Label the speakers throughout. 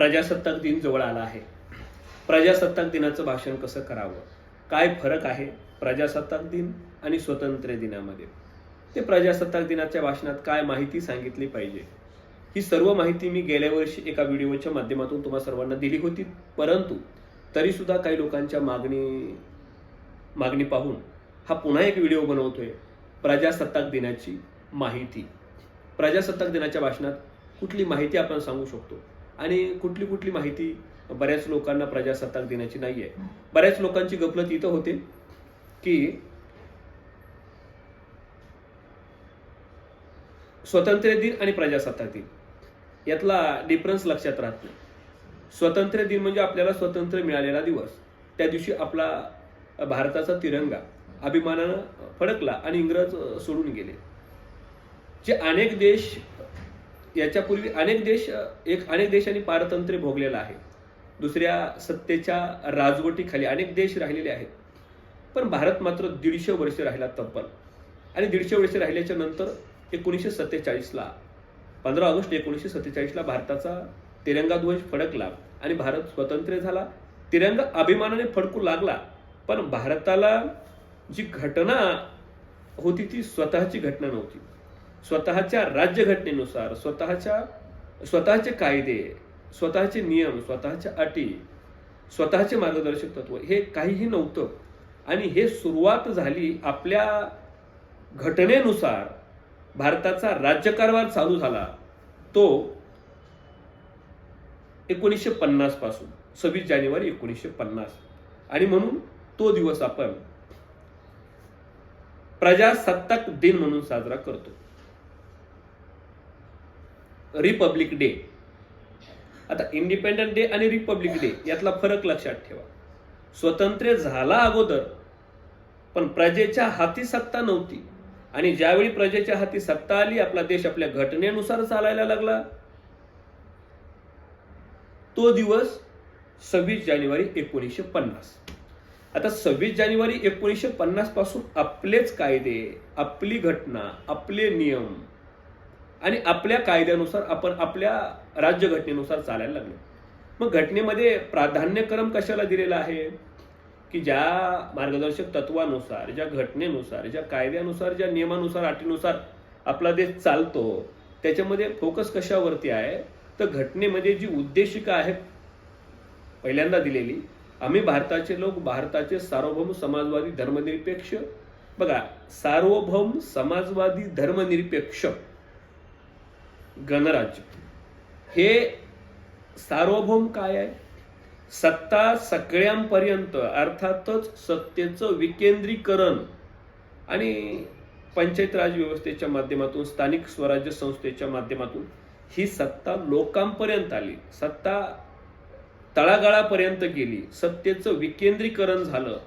Speaker 1: प्रजासत्ताक दिन जवळ आला आहे. प्रजासत्ताक दिनाचं भाषण कसं करावं? काय फरक आहे प्रजासत्ताक दिन आणि स्वातंत्र्य दिनामध्ये? ते प्रजासत्ताक दिनाच्या भाषणात काय माहिती सांगितली पाहिजे? ही सर्व माहिती मी गेल्या वर्षी एका व्हिडिओच्या माध्यमातून तुम्हा सर्वांना दिली होती. परंतु तरीसुद्धा काही लोकांच्या मागणी मागणी पाहून हा पुन्हा एक व्हिडिओ बनवतोय प्रजासत्ताक दिनाची माहिती. प्रजासत्ताक दिनाच्या भाषणात कुठली माहिती आपण सांगू शकतो? आणि कुठली कुठली माहिती बऱ्याच लोकांना प्रजासत्ताक देण्याची नाही आहे बऱ्याच लोकांची गफलत इथं होते की स्वातंत्र्य दिन आणि प्रजासत्ताक दिन. यातला डिफरन्स लक्षात राहत नाही. स्वातंत्र्य दिन म्हणजे आपल्याला स्वातंत्र्य मिळालेला दिवस. त्या दिवशी आपला भारताचा तिरंगा अभिमानानं फडकला आणि इंग्रज सोडून गेले. जे अनेक देश याच्यापूर्वी अनेक देश एक अनेक देशांनी पारतंत्र्य भोगलेलं आहे. दुसऱ्या सत्तेच्या राजवटीखाली अनेक देश राहिलेले आहेत. पण भारत मात्र दीडशे वर्ष राहिला तब्बल. आणि दीडशे वर्ष राहिल्याच्या नंतर एकोणीसशे सत्तेचाळीसला पंधरा ऑगस्ट एकोणीसशे सत्तेचाळीसला भारताचा तिरंगा ध्वज फडकला आणि भारत स्वतंत्र झाला. तिरंगा अभिमानाने फडकू लागला पण भारताला जी घटना होती ती स्वतःची घटना नव्हती. स्वतःच्या राज्यघटनेनुसार स्वतःच्या स्वतःचे कायदे स्वतःचे नियम स्वतःच्या अटी स्वतःचे मार्गदर्शक तत्व हे काहीही नव्हतं. आणि हे सुरुवात झाली आपल्या घटनेनुसार भारताचा राज्यकारभार चालू झाला तो एकोणीसशे पन्नासपासून सव्वीस जानेवारी एकोणीसशे पन्नास. आणि म्हणून तो दिवस आपण प्रजासत्ताक दिन म्हणून साजरा करतो. रिपब्लिक डे आता इंडिपेंडंट डे आणि रिपब्लिक डे यातला फरक लक्षात ठेवा. स्वतंत्र झाला अगोदर पण प्रजेच्या हाती सत्ता नव्हती. आणि ज्यावेळी प्रजेच्या हाती सत्ता आली आपला देश आपल्या घटनेनुसार चालायला लागला. तो दिवस सव्वीस जानेवारी एकोणीसशे पन्नास. आता सव्वीस जानेवारी एकोणीसशे पन्नासपासून आपलेच कायदे आपली घटना आपले नियम आणि आपल्या कायद्यानुसार आपण आपल्या राज्यघटनेनुसार चालायला लागलो. मग घटनेमध्ये प्राधान्यक्रम कशाला दिलेला आहे? की ज्या मार्गदर्शक तत्वानुसार ज्या घटनेनुसार ज्या कायद्यानुसार ज्या नियमानुसार अटीनुसार आपला देश चालतो त्याच्यामध्ये फोकस कशावरती आहे? तर घटनेमध्ये जी उद्देशिका आहे पहिल्यांदा दिलेली आम्ही भारताचे लोक भारताचे सार्वभौम समाजवादी धर्मनिरपेक्ष. बघा सार्वभौम समाजवादी धर्मनिरपेक्ष. गणराज्य. हे सार्वभौम काय आहे? सत्ता सगळ्यांपर्यंत अर्थातच सत्तेचं विकेंद्रीकरण आणि पंचायत राज व्यवस्थेच्या माध्यमातून स्थानिक स्वराज्य संस्थेच्या माध्यमातून ही सत्ता लोकांपर्यंत आली. सत्ता तळागाळापर्यंत गेली. सत्तेचं विकेंद्रीकरण झालं.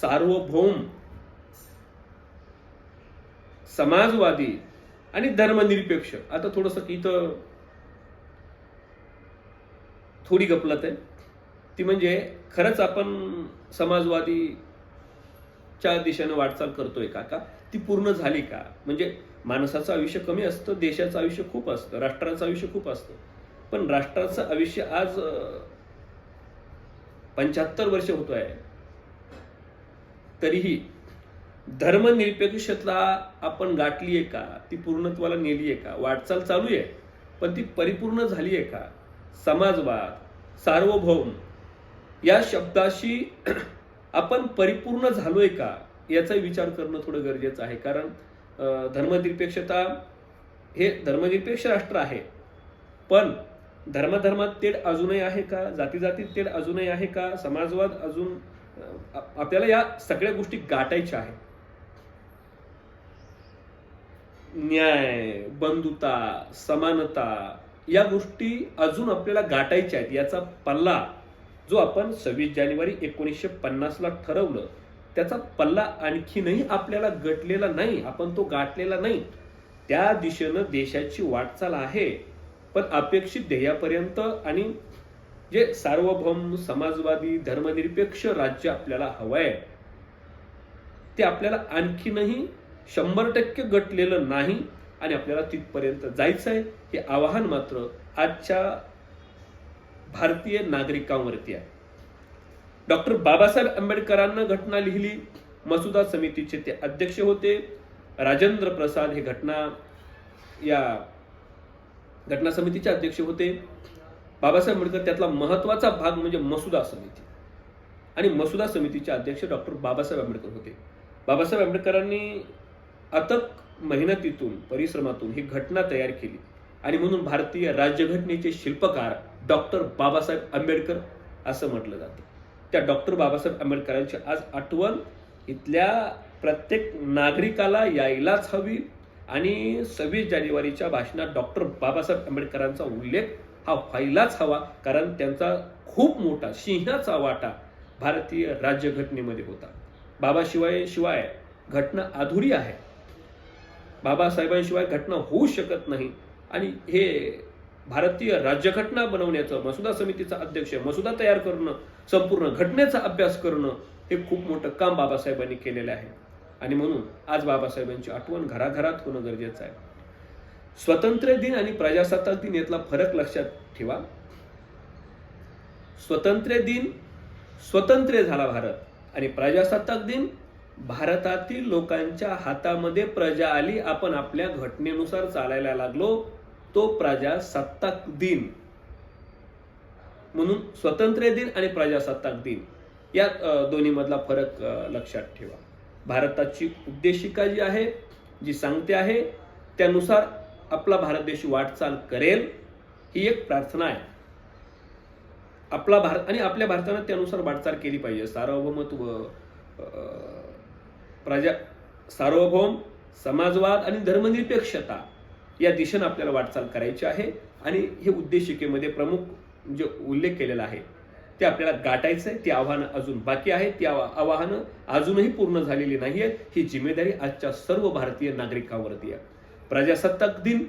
Speaker 1: सार्वभौम समाजवादी आणि धर्मनिरपेक्ष. आता थोडस इथं थोडी गपलत आहे. ती म्हणजे खरंच आपण समाजवादीच्या दिशेनं वाटचाल करतोय का? का ती पूर्ण झाली का? म्हणजे माणसाचं आयुष्य कमी असतं देशाचं आयुष्य खूप असतं राष्ट्राचं आयुष्य खूप असतं. पण राष्ट्राचं आयुष्य आज पंच्याहत्तर वर्ष होतो आहे तरीही धर्मनिरपेक्षता आपण गाठली आहे का? ती पूर्णत्वाला नेली आहे का? वाटचाल चालू आहे पण ती परिपूर्ण झाली आहे का? समाजवाद सार्वभौम या शब्दाशी आपण परिपूर्ण झालो आहे का? याचा विचार करणं थोडं गरजेचं आहे. कारण धर्मनिरपेक्षता हे धर्मनिरपेक्ष राष्ट्र आहे. पण धर्मधर्मात तेढ अजूनही आहे का? जाती जातीत तेढ अजूनही आहे का? समाजवाद अजून आपल्याला या सगळ्या गोष्टी गाठायच्या आहेत. न्याय बंधुता समानता या गोष्टी अजून आपल्याला गाठायच्या आहेत. याचा पल्ला जो आपण सव्वीस जानेवारी एकोणीसशे पन्नासला ठरवलं त्याचा पल्ला आणखीनही आपल्याला गटलेला नाही. आपण तो गाठलेला नाही. त्या दिशेनं देशाची वाटचाल आहे. पण अपेक्षित ध्येयापर्यंत आणि जे सार्वभौम समाजवादी धर्मनिरपेक्ष राज्य आपल्याला हवंय ते आपल्याला आणखीनही शंभर टक्के गटलेलं नाही आणि आपल्याला तिथपर्यंत जायचं आहे हे आवाहन मात्र आजच्या भारतीय नागरिकांवरती आहे. डॉक्टर बाबासाहेब आंबेडकरांना घटना लिहिली मसुदा समितीचे ते अध्यक्ष होते राजेंद्र प्रसाद हे घटना या घटना समितीचे अध्यक्ष होते. बाबासाहेब आंबेडकर त्यातला महत्त्वाचा भाग म्हणजे मसुदा समिती. आणि मसुदा समितीचे अध्यक्ष डॉक्टर बाबासाहेब आंबेडकर होते. बाबासाहेब आंबेडकरांनी अथक मेहनतीतून परिश्रमातून ही घटना तयार केली. आणि म्हणून भारतीय राज्यघटनेचे शिल्पकार डॉक्टर बाबासाहेब आंबेडकर असं म्हटलं जातं. त्या डॉक्टर बाबासाहेब आंबेडकरांची आज आठवण इथल्या प्रत्येक नागरिकाला यायलाच हवी आणि सव्वीस जानेवारीच्या भाषणात डॉक्टर बाबासाहेब आंबेडकरांचा उल्लेख हा व्हायलाच हवा कारण त्यांचा खूप मोठा सिंहाचा वाटा भारतीय राज्यघटनेमध्ये होता. बाबाशिवाय शिवाय घटना अधुरी आहे. बाबासाहेबांशिवाय घटना होऊ शकत नाही. आणि हे भारतीय राज्यघटना बनवण्याचं मसुदा समितीचा अध्यक्ष मसुदा तयार करणं संपूर्ण घटनेचा अभ्यास करणं हे खूप मोठं काम बाबासाहेबांनी केलेलं आहे. आणि म्हणून आज बाबासाहेबांची आठवण घराघरात होणं गरजेचं आहे. स्वतंत्र दिन आणि प्रजासत्ताक दिन यातला फरक लक्षात ठेवा. स्वतंत्र दिन स्वतंत्र झाला भारत. आणि प्रजासत्ताक दिन भारतातील लोकांच्या हातामध्ये प्रजा आली आपण आपल्या घटनेनुसार चालायला लागलो तो प्रजासत्ताक दिन. म्हणून स्वतंत्र दिन आणि प्रजासत्ताक दिन. या दोन्ही मधला फरक लक्षात ठेवा. भारताची उद्देशिका जी आहे जी सांगते आहे त्यानुसार आपला भारत देश वाटचाल करेल ही एक प्रार्थना आहे. आपला भारत आणि आपल्या भारतानं त्यानुसार वाटचाल केली पाहिजे. सार्वभौमत्व प्रजा सार्वभौम समाजवाद आणि धर्मनिरपेक्षता या दिशेनं आपल्याला वाटचाल करायची आहे. आणि हे उद्देशिकेमध्ये प्रमुख जे उल्लेख केलेला आहे ते आपल्याला गाठायचं आहे ती आव्हानं अजून बाकी आहेत. ती आव्हा- आव्हानं अजूनही पूर्ण झालेली नाही आहेत. ही जिम्मेदारी आजच्या सर्व भारतीय नागरिकांवरती आहे. प्रजासत्ताक दिन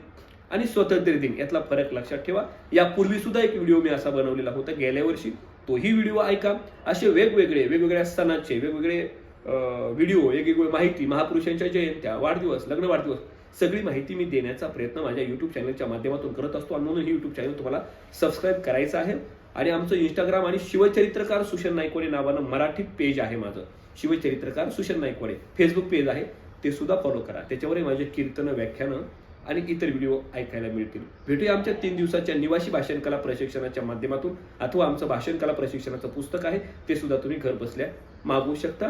Speaker 1: आणि स्वातंत्र्य दिन यातला फरक लक्षात ठेवा. यापूर्वी सुद्धा एक व्हिडिओ मी असा बनवलेला होता. गेल्या वर्षी तोही व्हिडिओ ऐका. असे वेगवेगळे वेगवेगळ्या सणाचे वेगवेगळे व्हिडिओ वेगवेगळी माहिती महापुरुषांच्या जयंत्या वाढदिवस लग्न वाढदिवस सगळी माहिती मी देण्याचा प्रयत्न माझ्या यूट्यूब चॅनलच्या माध्यमातून करत असतो. आणि म्हणून ही यूट्यूब चॅनल तुम्हाला सबस्क्राईब करायचं आहे. आणि आमचं इंस्टाग्राम आणि शिवचरित्रकार सुशन नायकवाडे नावानं मराठी पेज आहे माझं. शिवचरित्रकार सुशन नायकवाडे फेसबुक पेज आहे. ते सुद्धा फॉलो करा. त्याच्यावरही माझे कीर्तनं व्याख्यानं आणि इतर व्हिडिओ ऐकायला मिळतील. भेटूया आमच्या तीन दिवसाच्या निवासी भाषण कला प्रशिक्षणाच्या माध्यमातून. अथवा आमचं भाषण कला प्रशिक्षणाचं पुस्तक आहे. ते सुद्धा तुम्ही घर बसल्या मागवू शकता.